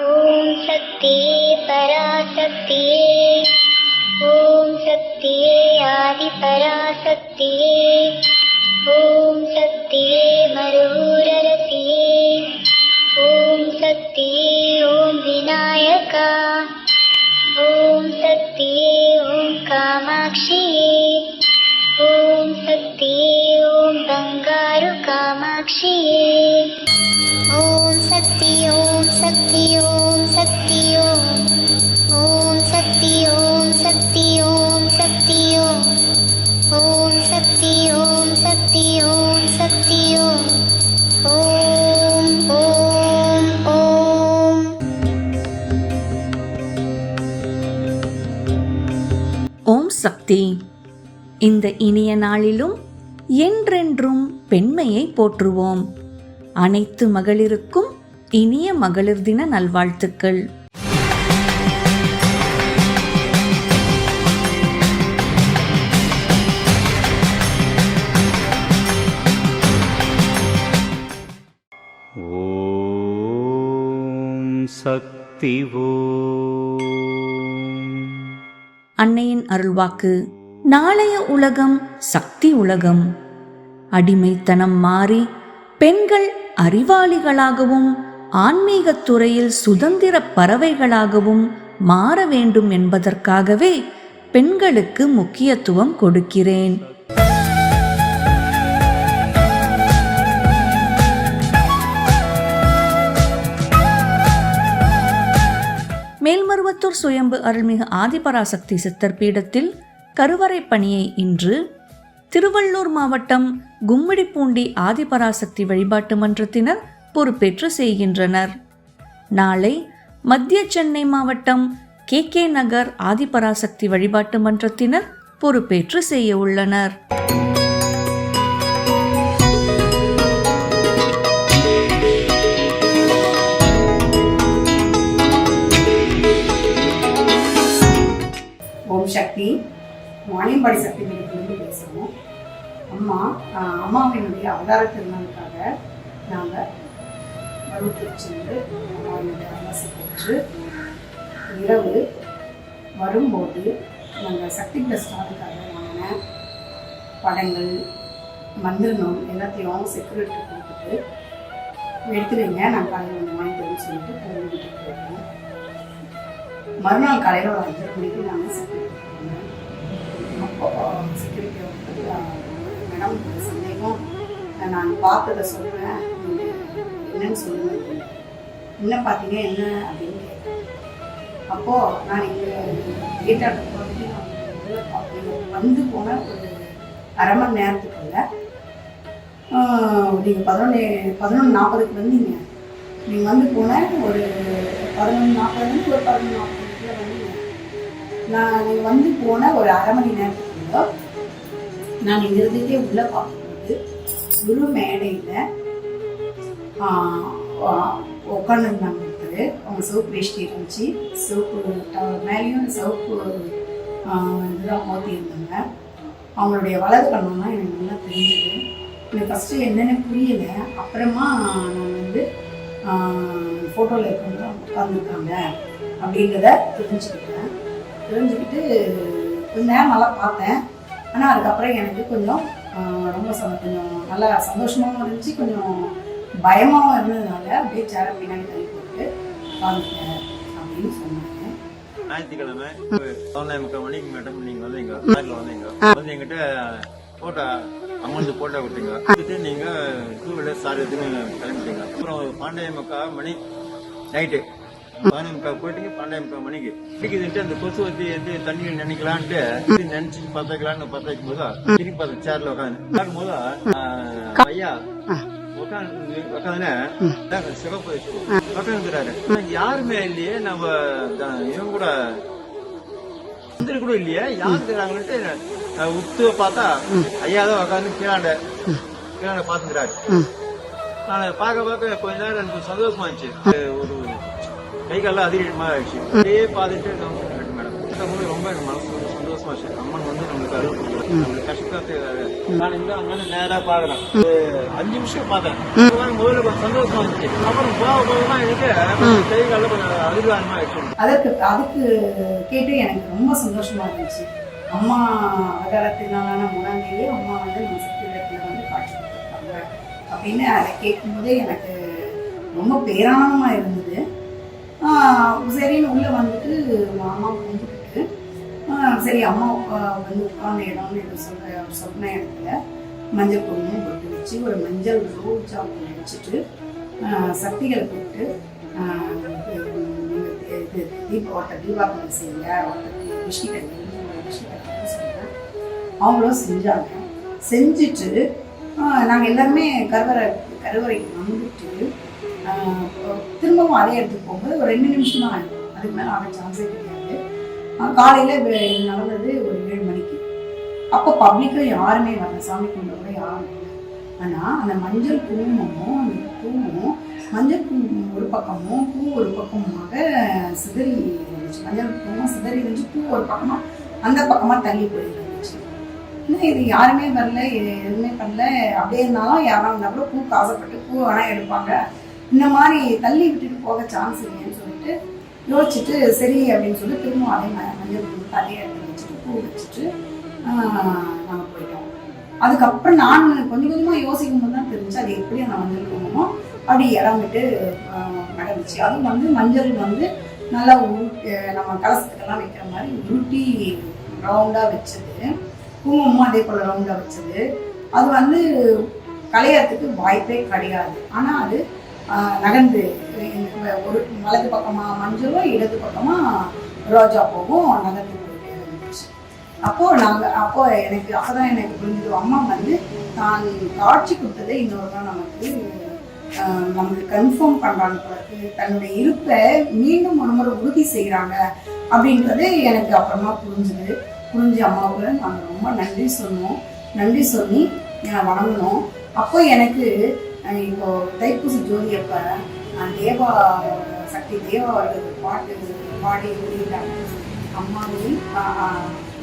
शक्ति परा सत्ये ॐ शक्ति आदिपरा ॐ शक्ति मरुरति ॐ सत्य ॐ विनायका ॐ सत्य ॐ कामाक्षी ॐ सत्य ॐ बङ्गारुकामाक्षी ॐ शक्ति ॐ சக்தி ஓம் சக்தி ஓம். சக்தி ஓம் ஓம் சக்தி ஓம் சக்தி ஓம் சக்தி ஓம். ஓம் சக்தி ஓம் சக்தி ஓம் சக்தி ஓம். ஓம் ஓம் ஓம். ஓம் சக்தி. இந்த இனிய நாளிலும் என்றென்றும் பெண்மையை போற்றுவோம். அனைத்து மகளிருக்கும் இனிய மகளிர் தின நல்வாழ்த்துக்கள். சக்தி அன்னையின் அருள்வாக்கு நாளைய உலகம் சக்தி உலகம். அடிமைத்தனம் மாறி பெண்கள் அறிவாளிகளாகவும் ஆன்மீகத் துறையில் சுதந்திர பறவைகளாகவும் மாற வேண்டும் என்பதற்காகவே பெண்களுக்கு முக்கியத்துவம் கொடுக்கிறேன். மேல்மருவத்தூர் சுயம்பு அருள்மிகு ஆதிபராசக்தி சித்தர் பீடத்தில் கருவறை பணியை இன்று திருவள்ளூர் மாவட்டம் கும்மிடிப்பூண்டி ஆதிபராசக்தி வழிபாட்டு மன்றத்தினர் பொறுப்பேற்று செய்கின்றனர். நாளை மத்திய சென்னை மாவட்டம் கே கே நகர் ஆதிபராசக்தி வழிபாட்டு மன்றத்தினர் பொறுப்பேற்று செய்ய உள்ளனர். ஓம் சக்தி. வாணியம்பாடி சக்தி பீடத்திலிருந்து பேசுகிறோம் அம்மா அம்மாவினுடைய அவதார திருநாளுக்காக நாங்கள் மருவத்தூர் சென்று அம்மாவினுடைய அரசு பெற்று இரவு வரும்போது நாங்கள் சக்தி ப்ளஸ் ஸ்டாருக்காக வாங்கின படங்கள் மந்திரணும் எல்லாத்தையும் செக்யூரிட்டி கொடுத்துட்டு எடுத்து வைங்க நான் காலையில் ஒன்று வாங்கிட்டு வரேன்னு சொல்லிட்டு போய் வீட்டுக்கு போயிட்டோம். மறுநாள் காலையில் ஒரு அஞ்சரை மணிக்கு நாங்கள் செக்யூரிட்டி அப்போ செக்யூரிட்டி வந்து மேடம் ஒரு சந்தேகம். நான் பார்த்ததை சொல்கிறேன் என்னன்னு சொல்லுங்க. இன்னும் என்ன பார்த்தீங்க என்ன அப்படின்னு கேட்டேன். அப்போது நான் இங்கே கேட்டாட்ட போட்டு நான் வந்து போன ஒரு அரை மணி நேரத்துக்குள்ள நீங்கள் பதினொன்று பதினொன்று நாற்பதுக்கு வந்தீங்க. நீங்கள் வந்து போன ஒரு பதினொன்று நாற்பதுலேருந்து ஒரு பதினொன்று நாற்பதுக்குள்ள வந்தீங்க. நான் நீங்கள் வந்து போன ஒரு அரை மணி நேரத்துக்குள்ள நான் இங்க இருந்துகிட்டே உள்ளே பார்க்கும்போது குரு மேடையில் உட்காந்துருந்தாங்க ஒருத்தர் அவங்க சோப்பு வேஷ்டி இருந்துச்சு. சோப்பு மேலேயும் சிவப்பு இதெல்லாம் மாற்றியிருந்தாங்க அவங்களுடைய வலது கண்ணம்லாம் எனக்கு நல்லா தெரிஞ்சது. எனக்கு ஃபஸ்ட்டு என்னென்னு புரியல. அப்புறமா நான் வந்து ஃபோட்டோவில் இருக்கிறவங்க உட்காந்துருக்காங்க அப்படின்றத தெரிஞ்சுக்கிட்டேன். தெரிஞ்சுக்கிட்டு கொஞ்ச நேரம் நல்லா பார்த்தேன். ஆனால் அதுக்கப்புறம் எனக்கு கொஞ்சம் ரொம்ப கொஞ்சம் நல்லா சந்தோஷமாகவும் இருந்துச்சு. கொஞ்சம் பயமாகவும் இருந்ததுனால அப்படியே சேர பின்னாடி தள்ளி போட்டு உட்காந்துட்டேன் அப்படின்னு சொன்னாங்க. ஞாயிற்றுக்கிழமை பதினொன்றே முக்கால் மணிக்கு மேடம் நீங்க வந்தீங்க. கார்ல வந்தீங்க. வந்து எங்கிட்ட அமௌண்ட் போட்டோ கொடுத்தீங்க. கொடுத்துட்டு நீங்க டூ வீலர் சார் கிளம்பிட்டீங்க. அப்புறம் பன்னெண்டே முக்கால் மணி நைட்டு பதினொன்று முக்கால் போயிட்டீங்க பன்னெண்டே முக்கால் மணிக்கு பிடிக்குதுன்ட்டு அந்த கொசு வச்சு எது தண்ணியில் நினைக்கலான்ட்டு நினைச்சு பத்தாக்கலான்னு பத்த வைக்கும் போது பார்த்த சேர்ல உட்காந்து பார்க்கும்போது ஐயா உட்காந்து சிவப்பு உட்காந்துறாரு யாருமே இல்லையே நம்ம இவங்க கூட மந்திரி கூட இல்லையே யாரு இருக்கிறாங்கன்ட்டு நான் உத்து பார்த்தா ஐயா தான் உட்காந்து கீழாண்ட கீழாண்ட பாத்துக்கிறாரு நான் பார்க்க பார்க்க கொஞ்ச நேரம் எனக்கு சந்தோஷமா இருந்துச்சு ஒரு கை கால அதிகமா ஆயிடுச்சு. அப்படியே பார்த்துட்டு போது ரொம்ப எனக்கு மனசு சந்தோஷமா இருக்கு அம்மன் வந்து நம்மளுக்கு அருள். நம்மளுக்கு கஷ்டத்தை நான் இங்க அங்க நேரா பாக்குறேன் அஞ்சு நிமிஷம் பார்த்தேன். முதல்ல கொஞ்சம் சந்தோஷமா இருந்துச்சு. அப்புறம் போக போக தான் எனக்கு கால கொஞ்சம் அருகாரமா ஆயிடுச்சு. அதற்கு அதுக்கு கேட்டு எனக்கு ரொம்ப சந்தோஷமா இருந்துச்சு. அம்மா அவதாரத்தினாலான முன்னாடியே அம்மா வந்து நம்ம சக்திவேத்தில் வந்து காட்சி கொடுத்துருக்காங்க. அப்படின்னு அதை கேட்கும்போதே எனக்கு ரொம்ப பேரானமாக இருந்தது. சரின்னு உள்ளே வந்துட்டு அம்மா ஆஹ் சரி அம்மா உட்கா- வந்து உட்கார்ந்த இடம்னு எனக்கு சொல்ற சொன்ன இடத்துல மஞ்சள் குங்குமம் போட்டு வச்சு ஒரு மஞ்சள் ரோஜா பூ வச்சுட்டு சக்திகளை போட்டு இது தீப தீபாவளி செய்யுங்க ஓட்டத்துக்கு விஷி கட்டி சொன்னேன் அவங்களும் செஞ்சாங்க. செஞ்சுட்டு நாங்கள் எல்லாருமே கருவறை கருவறைக்கு வந்துட்டு திரும்பவும் அதே இடத்துக்கு போகும்போது ஒரு ரெண்டு நிமிஷம் தான் அதுக்கு மேலே ஆக சான்ஸே கிடையாது. காலையில் நடந்தது ஒரு ஏழு மணிக்கு. அப்போ பப்ளிக்கும் யாருமே வரல. சாமி கும்பிட கூட யாரும் இல்லை ஆனால் அந்த மஞ்சள் குங்குமமும் அந்த பூவும் மஞ்சள் குங்குமம் ஒரு பக்கமும் பூ ஒரு பக்கமாக சிதறி இருந்துச்சு. மஞ்சள் குங்குமம் சிதறி இருந்துச்சு பூ ஒரு பக்கமாக அந்த பக்கமாக தள்ளி போயிட்டு இருந்துச்சு இன்னும் இது யாருமே வரல இது எதுவுமே பண்ணல. அப்படியே இருந்தாலும் யாராக இருந்தால் கூட பூ ஆசைப்பட்டு பூ வேணால் எடுப்பாங்க. இந்த மாதிரி தள்ளி விட்டுட்டு போக சான்ஸ் இல்லைன்னு சொல்லிட்டு யோசிச்சுட்டு சரி அப்படின்னு சொல்லி திரும்ப அதே ம- மஞ்சள் குங்குமம் அதே இடத்துல வச்சுட்டு பூ வச்சுட்டு நாங்கள் போயிட்டோம். அதுக்கப்புறம் நான் கொஞ்சம் கொஞ்சமாக யோசிக்கும் போது தான் தெரிஞ்சு அது எப்படி அந்த மஞ்சள் குங்குமம் அப்படி இடம் விட்டு நடந்துச்சு. அதுவும் வந்து மஞ்சள் வந்து நல்லா உருட்டி நம்ம கலசத்துக்கெல்லாம் வைக்கிற மாதிரி உருட்டி ரவுண்டாக வச்சது. குங்குமமும் அதே போல் ரவுண்டாக வச்சது. அது வந்து கலையறதுக்கு வாய்ப்பே கிடையாது. ஆனால் அது நகர்ந்து ஒரு வலது பக்கமாக மஞ்சளும் இடது பக்கமாக ரோஜா பூவும் நகர்ந்து போயிட்டே இருந்துச்சு. அப்போது நாங்க அப்போ எனக்கு அப்பதான் எனக்கு புரிஞ்சது அம்மா வந்து தான் காட்சி கொடுத்ததை இன்னொரு தான் நமக்கு நம்மளுக்கு கன்ஃபார்ம் பண்ணுறாங்க பிறகு தன்னுடைய இருப்பை மீண்டும் ஒரு முறை உறுதி செய்கிறாங்க அப்படின்றது எனக்கு அப்புறமா புரிஞ்சுது. புரிஞ்சு அம்மாவுக்கு நாங்கள் ரொம்ப நன்றி சொன்னோம். நன்றி சொல்லி வணங்கினோம். அப்போ எனக்கு இப்போ தைப்பூசி ஜோதி அப்போ தேவா சக்தி தேவா அவர்கள் பாட்டு பாடி எழுதிட்டாங்க அம்மா நீ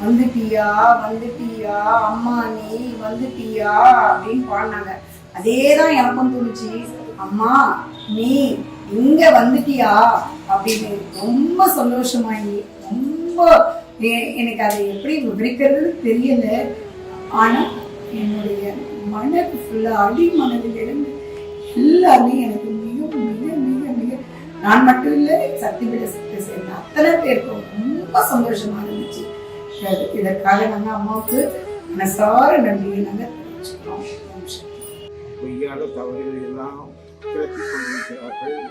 வந்துட்டியா வந்துட்டியா அம்மா நீ வந்துட்டியா அப்படின்னு பாடினாங்க. அதே தான் எனக்கும் தோணுச்சு. அம்மா நீ இங்க வந்துட்டியா அப்படின்னு ரொம்ப சந்தோஷமாயி ரொம்ப எனக்கு அதை எப்படி விவரிக்கிறதுன்னு தெரியல. ஆனா என்னுடைய மனது ஃபுல்லா அடி மனதிலிருந்து எல்லாருமே எனக்கு மிக மிக மிக மிக நான் மட்டும் இல்லை சக்திபீட சக்தி சேர்ந்த அத்தனை பேருக்கும் ரொம்ப சந்தோஷமா இருந்துச்சு. இதற்காக நாங்க அம்மாவுக்கு மனசார நன்றியை நாங்கள் தெரிவிச்சுக்கிறோம். ஓம் பொய்யான தவறுகள் எல்லாம் திரட்டிக் கொண்டிருக்கிறார்கள்.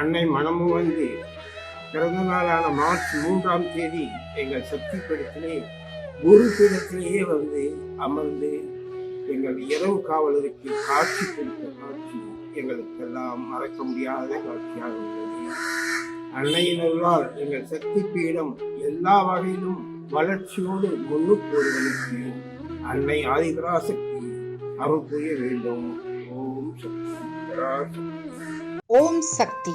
அன்னை மனமும் வந்து பிறந்த நாளான மார்ச் மூன்றாம் தேதி எங்கள் சக்தி படத்திலே குரு பீடத்திலேயே வந்து அமர்ந்து எங்கள் இரவு காவலருக்கு காட்சி கொடுத்த காட்சி எங்களுக்கெல்லாம் மறக்க முடியாத காட்சியாக உள்ளது அன்னையினரால் எங்கள் சக்தி பீடம் எல்லா வகையிலும் வளர்ச்சியோடு முன்னுக்கு வருவதற்கு அன்னை ஆதிபராசக்தி அருள் புரிய வேண்டும். ஓம் சக்தி. ஓம் சக்தி.